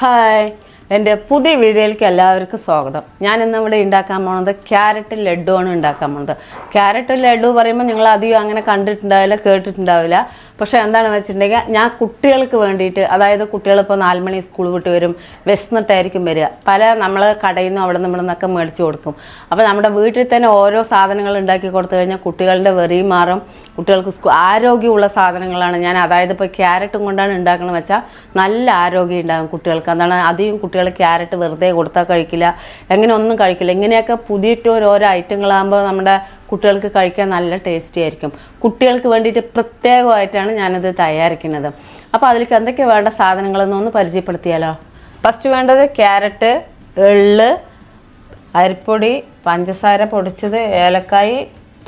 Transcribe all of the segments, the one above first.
Hi. എന്റെ പുതിയ വീഡിയോയിലേക്ക് എല്ലാവർക്കും സ്വാഗതം. ഞാൻ ഇന്ന് ഇവിടെ ഉണ്ടാക്കാൻ പോകുന്നത് ക്യാരറ്റ് ലഡ്ഡു ആണ് ഉണ്ടാക്കാൻ പോകുന്നത്. ക്യാരറ്റ് ലഡു പറയുമ്പോൾ നിങ്ങൾ അധികം അങ്ങനെ കണ്ടിട്ടുണ്ടാവില്ല കേട്ടിട്ടുണ്ടാവില്ല. പക്ഷേ എന്താണ് വെച്ചിട്ടുണ്ടെങ്കിൽ ഞാൻ കുട്ടികൾക്ക് വേണ്ടിയിട്ട് അതായത് കുട്ടികൾ ഇപ്പോൾ നാല് മണി സ്കൂൾ വിട്ട് വരും വിശന്നിട്ടായിരിക്കും വരിക. പല നമ്മൾ കടയിൽ നിന്നും അവിടെ നിന്ന് നിന്നൊക്കെ മേടിച്ച് കൊടുക്കും. അപ്പോൾ നമ്മുടെ വീട്ടിൽ തന്നെ ഓരോ സാധനങ്ങൾ ഉണ്ടാക്കി കൊടുത്തു കഴിഞ്ഞാൽ കുട്ടികളുടെ വെറിയും മാറും. കുട്ടികൾക്ക് സ്കൂ ആരോഗ്യമുള്ള സാധനങ്ങളാണ്. ഞാൻ അതായത് ഇപ്പോൾ ക്യാരറ്റും കൊണ്ടാണ് ഉണ്ടാക്കണമെന്ന് വെച്ചാൽ നല്ല ആരോഗ്യം ഉണ്ടാകും കുട്ടികൾക്ക്. അതാണ് അധികം കുട്ടികൾ ക്യാരറ്റ് വെറുതെ കൊടുത്താൽ കഴിക്കില്ല എങ്ങനെ ഒന്നും കഴിക്കില്ല. ഇങ്ങനെയൊക്കെ പുതിയിട്ട് ഓരോ ഐറ്റങ്ങളാകുമ്പോൾ നമ്മുടെ കുട്ടികൾക്ക് കഴിക്കാൻ നല്ല ടേസ്റ്റി ആയിരിക്കും. കുട്ടികൾക്ക് വേണ്ടിയിട്ട് പ്രത്യേകമായിട്ടാണ് ഞാനത് തയ്യാറിക്കുന്നത്. അപ്പോൾ അതിലേക്ക് എന്തൊക്കെ വേണ്ട സാധനങ്ങളെന്ന് ഒന്ന് പരിചയപ്പെടുത്തിയാലോ? ഫസ്റ്റ് വേണ്ടത് ക്യാരറ്റ് എള്ള് അരിപ്പൊടി പഞ്ചസാര പൊടിച്ചത് ഏലക്കായി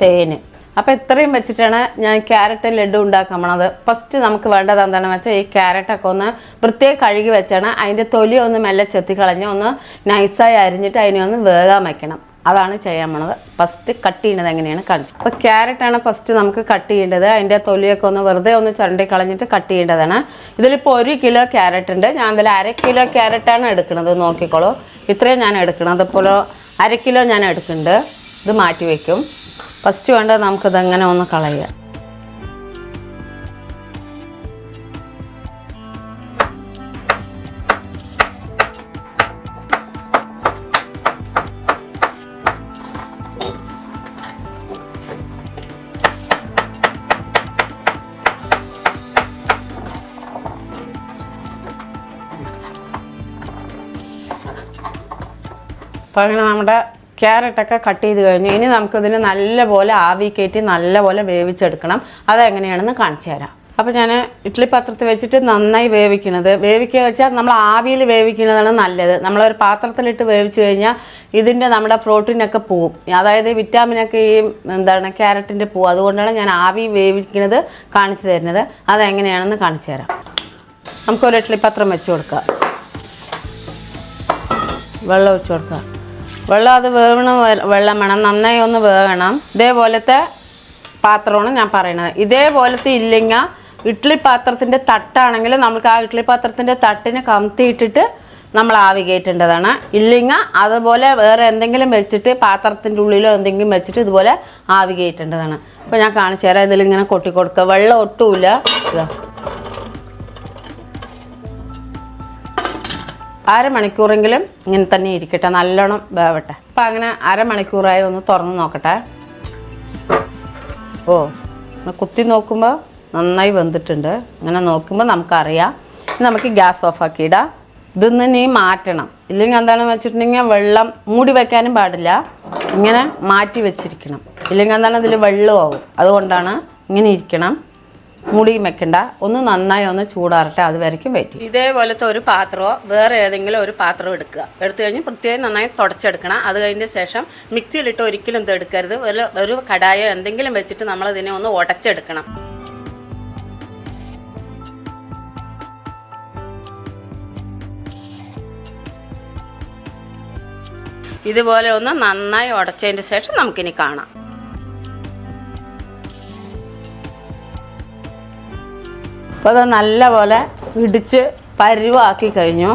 തേന്. അപ്പോൾ ഇത്രയും വെച്ചിട്ടാണ് ഞാൻ ക്യാരറ്റ് ലഡു ഉണ്ടാക്കാൻ പോണത്. ഫസ്റ്റ് നമുക്ക് വേണ്ടത് എന്താണെന്ന് വെച്ചാൽ ഈ ക്യാരറ്റൊക്കെ ഒന്ന് പ്രത്യേകം കഴുകി വെച്ചാണ്. അതിന്റെ തൊലി ഒന്ന് മെല്ലെ ചെത്തിക്കളഞ്ഞ് ഒന്ന് നൈസായി അരിഞ്ഞിട്ട് അതിനെ ഒന്ന് വേഗം വയ്ക്കണം. അതാണ് ചെയ്യാൻ പോണത്. ഫസ്റ്റ് കട്ട് ചെയ്യുന്നത് എങ്ങനെയാണ്? കാണിച്ചത് അപ്പോൾ ക്യാരറ്റാണ് ഫസ്റ്റ് നമുക്ക് കട്ട് ചെയ്യേണ്ടത്. അതിന്റെ തൊലിയൊക്കെ ഒന്ന് വെറുതെ ഒന്ന് ചുരണ്ടി കളഞ്ഞിട്ട് കട്ട് ചെയ്യേണ്ടതാണ്. ഇതിലിപ്പോൾ ഒരു കിലോ ക്യാരറ്റ് ഉണ്ട്. ഞാൻ ഇതിൽ അര കിലോ ക്യാരറ്റാണ് എടുക്കുന്നത് നോക്കിക്കോളൂ. ഇത്രയും ഞാൻ എടുക്കുന്നത് അതുപോലെ അര കിലോ ഞാൻ എടുക്കുന്നുണ്ട്. ഇത് മാറ്റി വയ്ക്കും ഫസ്റ്റ് വേണ്ടത് നമുക്കിതെങ്ങനെ ഒന്ന് കളയുക. അപ്പോൾ അങ്ങനെ നമ്മുടെ ക്യാരറ്റൊക്കെ കട്ട് ചെയ്ത് കഴിഞ്ഞു. ഇനി നമുക്കിതിന് നല്ലപോലെ ആവി കയറ്റി നല്ലപോലെ വേവിച്ചെടുക്കണം. അതെങ്ങനെയാണെന്ന് കാണിച്ചു തരാം. അപ്പോൾ ഞാൻ ഇഡ്ഡലി പാത്രത്തിൽ വെച്ചിട്ട് നന്നായി വേവിക്കണത്. വേവിക്കുക വെച്ചാൽ നമ്മൾ ആവിയിൽ വേവിക്കുന്നതാണ് നല്ലത്. നമ്മളൊരു പാത്രത്തിലിട്ട് വേവിച്ച് കഴിഞ്ഞാൽ ഇതിന്റെ നമ്മുടെ പ്രോട്ടീനൊക്കെ പോവും. അതായത് വിറ്റാമിനൊക്കെ ഈ എന്താണ് ക്യാരറ്റിന്റെ പോവും. അതുകൊണ്ടാണ് ഞാൻ ആവി വേവിക്കുന്നത് കാണിച്ചു തരുന്നത്. അതെങ്ങനെയാണെന്ന് കാണിച്ചു തരാം. നമുക്കൊരു ഇഡ്ഡലി പാത്രം വെച്ച് കൊടുക്കാം. വെള്ളം ഒഴിച്ചു കൊടുക്കുക വെള്ളം അത് വേവണ വെള്ളം വേണം. നന്നായി ഒന്ന് വേവണം. ഇതേപോലത്തെ പാത്രമാണ് ഞാൻ പറയണത് ഇതേപോലത്തെ ഇല്ലെങ്കിൽ ഇഡ്ഡലി പാത്രത്തിന്റെ തട്ടാണെങ്കിൽ നമുക്ക് ആ ഇഡ്ഡലി പാത്രത്തിന്റെ തട്ടിന് കമത്തിയിട്ടിട്ട് നമ്മൾ ആവി കയറ്റേണ്ടതാണ്. ഇല്ലെങ്കിൽ അതുപോലെ വേറെ എന്തെങ്കിലും വെച്ചിട്ട് പാത്രത്തിന്റെ ഉള്ളിലോ എന്തെങ്കിലും വെച്ചിട്ട് ഇതുപോലെ ആവി കയറ്റേണ്ടതാണ്. അപ്പോൾ ഞാൻ കാണിച്ചു തരാം. ഇതിലിങ്ങനെ കൊട്ടിക്കൊടുക്കുക. വെള്ളം ഒട്ടുമില്ല. ഇതാ. അരമണിക്കൂറെങ്കിലും ഇങ്ങനെ തന്നെ ഇരിക്കട്ടെ നല്ലോണം വേവട്ടെ. അപ്പം അങ്ങനെ അരമണിക്കൂറായി ഒന്ന് തുറന്ന് നോക്കട്ടെ. ഓ കുത്തി നോക്കുമ്പോൾ നന്നായി വെന്തിട്ടുണ്ട്. ഇങ്ങനെ നോക്കുമ്പോൾ നമുക്കറിയാം. നമുക്ക് ഗ്യാസ് ഓഫാക്കി ഇടാം. ഇതൊന്ന് നീ മാറ്റണം. ഇല്ലെങ്കിൽ എന്താണെന്ന് വെച്ചിട്ടുണ്ടെങ്കിൽ വെള്ളം മൂടി വെക്കാനും പാടില്ല. ഇങ്ങനെ മാറ്റി വെച്ചിരിക്കണം. ഇല്ലെങ്കിൽ എന്താണ് ഇതിൽ വെള്ളമാവും. അതുകൊണ്ടാണ് ഇങ്ങനെ ഇരിക്കണം. മുടിയും വെക്കണ്ട. ഒന്ന് നന്നായി ഒന്ന് ചൂടാറട്ടെ അത് വരയ്ക്കും വെയിറ്റ് ഇതേപോലത്തെ ഒരു പാത്രമോ വേറെ ഏതെങ്കിലും ഒരു പാത്രം എടുക്കുക. എടുത്തു കഴിഞ്ഞ് പ്രത്യേകം നന്നായി തുടച്ചെടുക്കണം. അത് കഴിഞ്ഞ ശേഷം മിക്സിയിലിട്ട് ഒരിക്കലും ഇത് എടുക്കരുത്. ഒരു കടായോ എന്തെങ്കിലും വെച്ചിട്ട് നമ്മൾ ഇതിനെ ഒന്ന് ഉടച്ചെടുക്കണം ഇതുപോലെ ഒന്ന് നന്നായി ഉടച്ചതിന് ശേഷം നമുക്കിനി കാണാം. അപ്പോൾ അത് നല്ലപോലെ ഇടിച്ച് പരുവാക്കി കഴിഞ്ഞു.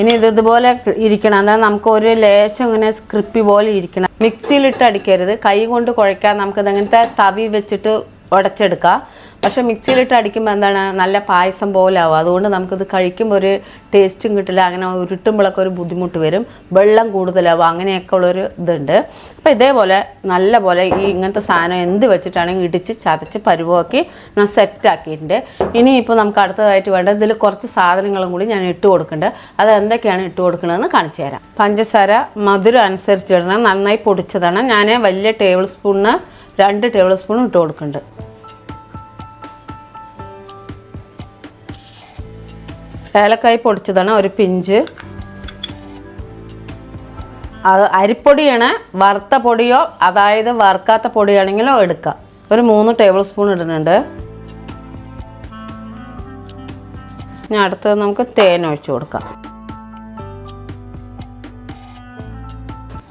ഇനി ഇത് ഇതുപോലെ ഇരിക്കണം. അതായത് നമുക്ക് ഒരു ലേശം ഇങ്ങനെ സ്ക്രിപ്പി പോലെ ഇരിക്കണം. മിക്സിയിലിട്ട് അടിക്കരുത്. കൈ കൊണ്ട് കുഴയ്ക്കാൻ നമുക്കിത് അങ്ങനത്തെ തവി വെച്ചിട്ട് ഉടച്ചെടുക്കാം. പക്ഷെ മിക്സിയിലിട്ട് അടിക്കുമ്പോൾ എന്താണ്? നല്ല പായസം പോലെ ആവും. അതുകൊണ്ട് നമുക്കിത് കഴിക്കുമ്പോൾ ഒരു ടേസ്റ്റും കിട്ടില്ല. അങ്ങനെ ഉരുട്ടുമ്പോഴൊക്കെ ഒരു ബുദ്ധിമുട്ട് വരും. വെള്ളം കൂടുതലാവും. അങ്ങനെയൊക്കെ ഉള്ളൊരു ഇതുണ്ട്. അപ്പോൾ ഇതേപോലെ നല്ല പോലെ ഈ ഇങ്ങനത്തെ സാധനം എന്ത് വെച്ചിട്ടാണെങ്കിൽ ഇടിച്ച് ചതച്ച് പരുവാക്കി ഞാൻ സെറ്റാക്കിയിട്ടുണ്ട് ഇനിയിപ്പോൾ നമുക്ക് അടുത്തതായിട്ട് വേണ്ട ഇതിൽ കുറച്ച് സാധനങ്ങളും കൂടി ഞാൻ ഇട്ട് കൊടുക്കുന്നുണ്ട്. അത് എന്തൊക്കെയാണ് ഇട്ട് കൊടുക്കുന്നതെന്ന് കാണിച്ചു തരാം. പഞ്ചസാര മധുരം അനുസരിച്ച് ഇടണം. നന്നായി പൊടിച്ചതാണ്. ഞാൻ വലിയ ടേബിൾ സ്പൂണിന് രണ്ട് ടേബിൾ സ്പൂൺ ഇട്ട് കൊടുക്കുന്നുണ്ട്. ഏലക്കായി പൊടിച്ചതാണ് ഒരു പിഞ്ച്. അത് അരിപ്പൊടിയാണ് വറുത്ത പൊടിയോ അതായത് വറുക്കാത്ത പൊടിയാണെങ്കിലോ എടുക്കാം. ഒരു മൂന്ന് ടേബിൾ സ്പൂൺ ഇടുന്നുണ്ട്. ഇനി അടുത്തത് നമുക്ക് തേൻ ഒഴിച്ചു കൊടുക്കാം.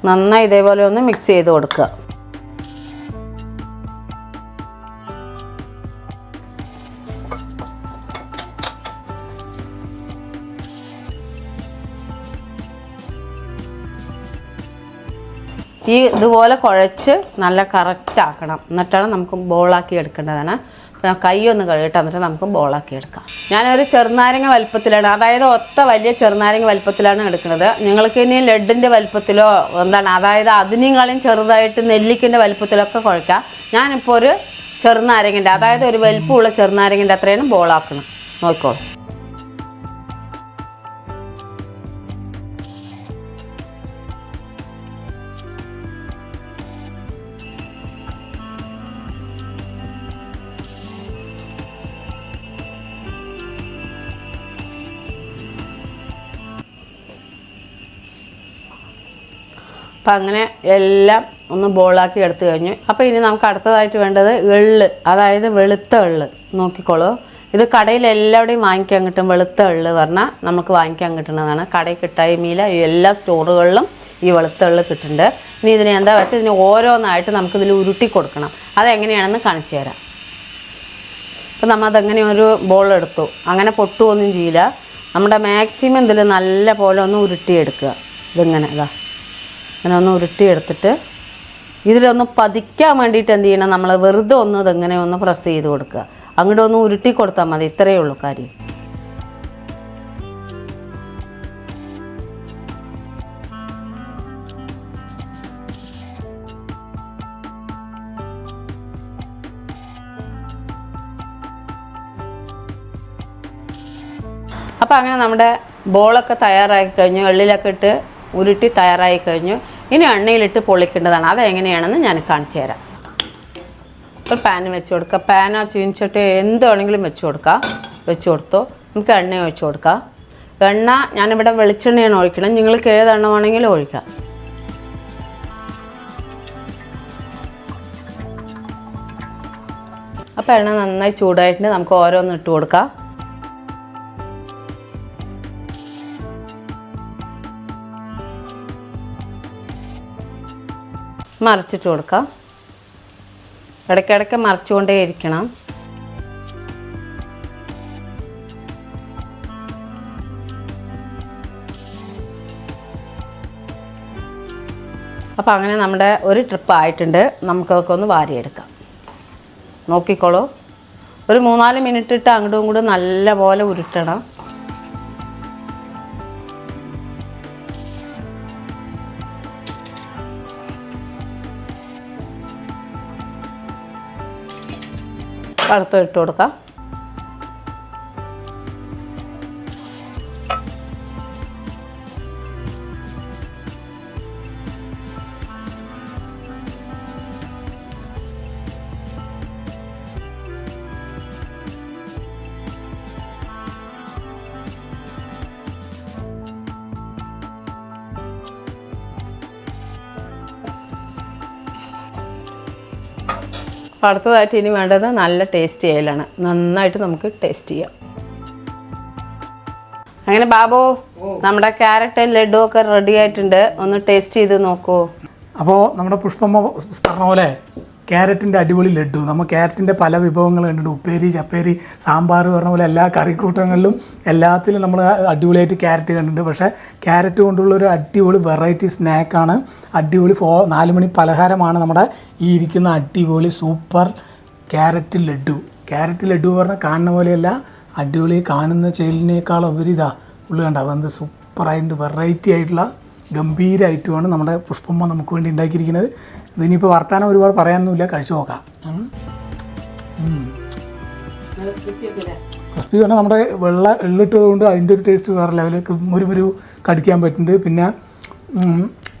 നന്നായി ഇതേപോലെ ഒന്ന് മിക്സ് ചെയ്ത് കൊടുക്കുക. ഈ ഇതുപോലെ കുഴച്ച് നല്ല കറക്റ്റ് ആക്കണം. എന്നിട്ടാണ് നമുക്ക് ബോളാക്കി എടുക്കേണ്ടതാണ്. കൈ ഒന്ന് കഴുകിട്ട് എന്നിട്ട് നമുക്ക് ബോളാക്കി എടുക്കാം. ഞാനൊരു ചെറുനാരങ്ങ വലുപ്പത്തിലാണ് അതായത് ഒത്ത വലിയ ചെറുനാരങ്ങ വലുപ്പത്തിലാണ് എടുക്കുന്നത്. നിങ്ങൾക്ക് ഇനി ലഡിന്റെ വലുപ്പത്തിലോ എന്താണ് അതായത് അതിനേക്കാളും ചെറുതായിട്ട് നെല്ലിക്കിന്റെ വലുപ്പത്തിലൊക്കെ കുഴക്കാം. ഞാനിപ്പോൾ ഒരു ചെറുനാരങ്ങന്റെ അതായത് ഒരു വലുപ്പമുള്ള ചെറുനാരങ്ങന്റെ അത്രയാണ് ബോളാക്കണം നോക്കിക്കോളൂ അപ്പം അങ്ങനെ എല്ലാം ഒന്ന് ബോളാക്കി എടുത്തു കഴിഞ്ഞു. അപ്പോൾ ഇനി നമുക്ക് അടുത്തതായിട്ട് വേണ്ടത് എള്ള് അതായത് വെളുത്ത എള്ള്. നോക്കിക്കോളൂ. ഇത് കടയിൽ എല്ലാവിടെയും വാങ്ങിക്കാൻ കിട്ടും വെളുത്ത എള്ള് പറഞ്ഞാൽ നമുക്ക് വാങ്ങിക്കാൻ കിട്ടുന്നതാണ്. കടയിൽ കിട്ടായ്മയില എല്ലാ സ്റ്റോറുകളിലും ഈ വെളുത്ത എള്ള് കിട്ടുന്നുണ്ട്. ഇനി ഇതിനെ എന്താ വെച്ചാൽ ഇതിന് ഓരോന്നായിട്ട് നമുക്കിതിൽ ഉരുട്ടി കൊടുക്കണം. അതെങ്ങനെയാണെന്ന് കാണിച്ചു തരാം. അപ്പം നമ്മൾ അതങ്ങനെ ഒരു ബോൾ എടുത്തു. അങ്ങനെ പൊട്ടുമൊന്നും ചെയ്യില്ല. നമ്മുടെ മാക്സിമം ഇതിൽ നല്ല പോലെ ഒന്ന് ഉരുട്ടിയെടുക്കുക. ഇതിങ്ങനെ ഇതാ അങ്ങനെ ഒന്ന് ഉരുട്ടിയെടുത്തിട്ട് ഇതിലൊന്ന് പതിക്കാൻ വേണ്ടിയിട്ട് എന്ത് ചെയ്യണം? നമ്മൾ വെറുതെ ഒന്ന് ഇതെങ്ങനെ ഒന്ന് പ്രസ് ചെയ്ത് കൊടുക്കുക. അങ്ങോട്ട് ഒന്ന് ഉരുട്ടി കൊടുത്താൽ മതി. ഇത്രയേ ഉള്ളൂ കാര്യം. അപ്പോൾ അങ്ങനെ നമ്മുടെ ബോളൊക്കെ തയ്യാറായി കഴിഞ്ഞു. എള്ളിലൊക്കെ ഇട്ട് ഉരുട്ടി തയ്യാറായി കഴിഞ്ഞു. ഇനി എണ്ണയിലിട്ട് പൊളിക്കേണ്ടതാണ്. അതെങ്ങനെയാണെന്ന് ഞാൻ കാണിച്ചു തരാം. ഒരു പാൻ വെച്ച് കൊടുക്കുക പാനോ ചീനിച്ചിട്ട് എന്ത് വെച്ച് കൊടുക്കുക വെച്ച് കൊടുത്തു? നമുക്ക് എണ്ണ ഒഴിച്ച് കൊടുക്കാം. എണ്ണ ഞാനിവിടെ വെളിച്ചെണ്ണയാണ് ഒഴിക്കണം നിങ്ങൾക്ക് ഏത് എണ്ണ വേണമെങ്കിലും ഒഴിക്കാം. അപ്പോൾ എണ്ണ നന്നായി ചൂടായിട്ട് നമുക്ക് ഓരോന്ന് ഇട്ട് കൊടുക്കാം. മറിച്ചിട്ട് കൊടുക്കാം. ഇടയ്ക്കിടയ്ക്ക് മറിച്ചുകൊണ്ടേ ഇരിക്കണം. അപ്പോൾ അങ്ങനെ നമ്മുടെ ഒരു ട്രിപ്പ് ആയിട്ടുണ്ട്. നമുക്കതൊക്കെ ഒന്ന് വാരിയെടുക്കാം. നോക്കിക്കോളൂ. ഒരു മൂന്നാൽ മിനിറ്റ് ഇട്ട് അങ്ങോട്ടും ഇങ്ങോട്ടും നല്ലപോലെ ഉരുട്ടണം. അടുത്ത് ഇട്ട് കൊടുക്കാം അപ്പോൾ അടുത്തതായിട്ട് ഇനി വേണ്ടത് നല്ല ടേസ്റ്റ് ചെയ്യലാണ്. നന്നായിട്ട് നമുക്ക് ടേസ്റ്റ് ചെയ്യാം. അങ്ങനെ ബാബു നമ്മുടെ ക്യാരറ്റ് ലഡു ഒക്കെ റെഡി ആയിട്ടുണ്ട്. ഒന്ന് ടേസ്റ്റ് ചെയ്ത് നോക്കൂ. അപ്പോൾ നമ്മുടെ പുഷ്പമ്മ പറഞ്ഞ പോലെ ക്യാരറ്റിന്റെ അടിപൊളി ലഡു നമ്മൾ ക്യാരറ്റിന്റെ പല വിഭവങ്ങൾ കണ്ടിട്ടുണ്ട്. ഉപ്പേരി ചപ്പേരി സാമ്പാർ പറഞ്ഞ പോലെ എല്ലാ കറിക്കൂട്ടങ്ങളിലും എല്ലാത്തിലും നമ്മൾ അടിപൊളിയായിട്ട് ക്യാരറ്റ് കണ്ടിട്ടുണ്ട്. പക്ഷേ ക്യാരറ്റ് കൊണ്ടുള്ള ഒരു അടിപൊളി വെറൈറ്റി സ്നാക്കാണ് അടിപൊളി ഫോ നാല് മണി പലഹാരമാണ് നമ്മുടെ ഈ ഇരിക്കുന്ന അടിപൊളി super carrot laddu carrot laddu പറഞ്ഞാൽ കാണുന്ന പോലെയല്ല അടിപൊളി കാണുന്ന ചെയിലിനേക്കാളും ഉപരി ഇതാ ഉള്ളു കണ്ട? വന്ന് സൂപ്പറായിട്ട് വെറൈറ്റി ആയിട്ടുള്ള ഗംഭീര ഐറ്റമാണ് നമ്മുടെ പുഷ്പമ്മ നമുക്ക് വേണ്ടി ഉണ്ടാക്കിയിരിക്കുന്നത്. ഇതിനിപ്പോൾ വർത്താനം ഒരുപാട് പറയാനൊന്നുമില്ല. കഴിച്ചു നോക്കാം. ക്രിസ്പി പറഞ്ഞാൽ നമ്മുടെ വെള്ള എള്ളിട്ടത് കൊണ്ട് അതിന്റെ ഒരു ടേസ്റ്റ് വേറെ ലെവലിൽ മുരുമുരു കടിക്കാൻ പറ്റുന്നുണ്ട്. പിന്നെ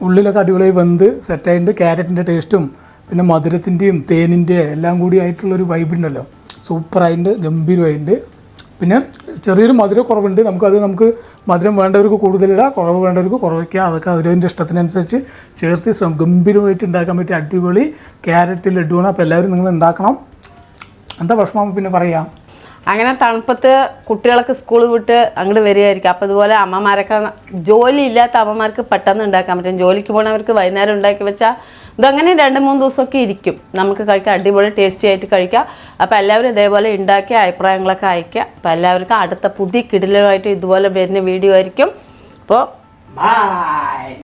ഉള്ളിലൊക്കെ അടിപൊളിയായി വെന്ത് സെറ്റായിട്ടുണ്ട് ക്യാരറ്റിന്റെ ടേസ്റ്റും പിന്നെ മധുരത്തിന്റെയും തേനിന്റെ എല്ലാം കൂടി ആയിട്ടുള്ളൊരു വൈബുണ്ടല്ലോ സൂപ്പറായിട്ടുണ്ട് ഗംഭീരമായിട്ടുണ്ട്. പിന്നെ ചെറിയൊരു മധുര കുറവുണ്ട്. നമുക്കത് നമുക്ക് മധുരം വേണ്ടവർക്ക് കൂടുതലിടാം കുറവ് വേണ്ടവർക്ക് കുറവയ്ക്കുക അതൊക്കെ അവരവന്റെ ഇഷ്ടത്തിനനുസരിച്ച് ചേർത്ത് ഗംഭീരമായിട്ട് ഉണ്ടാക്കാൻ പറ്റിയ അടിപൊളി ക്യാരറ്റ് ലഡുവാണ് അപ്പോൾ എല്ലാവരും നിങ്ങൾ ഉണ്ടാക്കണം. എന്താ ഭക്ഷണം? പിന്നെ പറയാം. അങ്ങനെ തണുപ്പത്ത് കുട്ടികളൊക്കെ സ്കൂൾ വിട്ട് അങ്ങോട്ട് വരികയായിരിക്കും. അപ്പോൾ അതുപോലെ അമ്മമാരൊക്കെ ജോലി ഇല്ലാത്ത അമ്മമാർക്ക് പെട്ടെന്ന് ഉണ്ടാക്കാൻ പറ്റും. ജോലിക്ക് പോകണവർക്ക് വൈകുന്നേരം ഉണ്ടാക്കി വെച്ചാൽ ഇതങ്ങനെ രണ്ട് മൂന്ന് ദിവസമൊക്കെ ഇരിക്കും. നമുക്ക് കഴിക്കാം അടിപൊളി ടേസ്റ്റി ആയിട്ട് കഴിക്കാം. അപ്പോൾ എല്ലാവരും ഇതേപോലെ ഉണ്ടാക്കി അഭിപ്രായങ്ങളൊക്കെ അയക്കുക അപ്പോൾ എല്ലാവർക്കും അടുത്ത പുതിയ കിടിലുമായിട്ട് ഇതുപോലെ വരുന്ന വീഡിയോ ആയിരിക്കും. അപ്പോൾ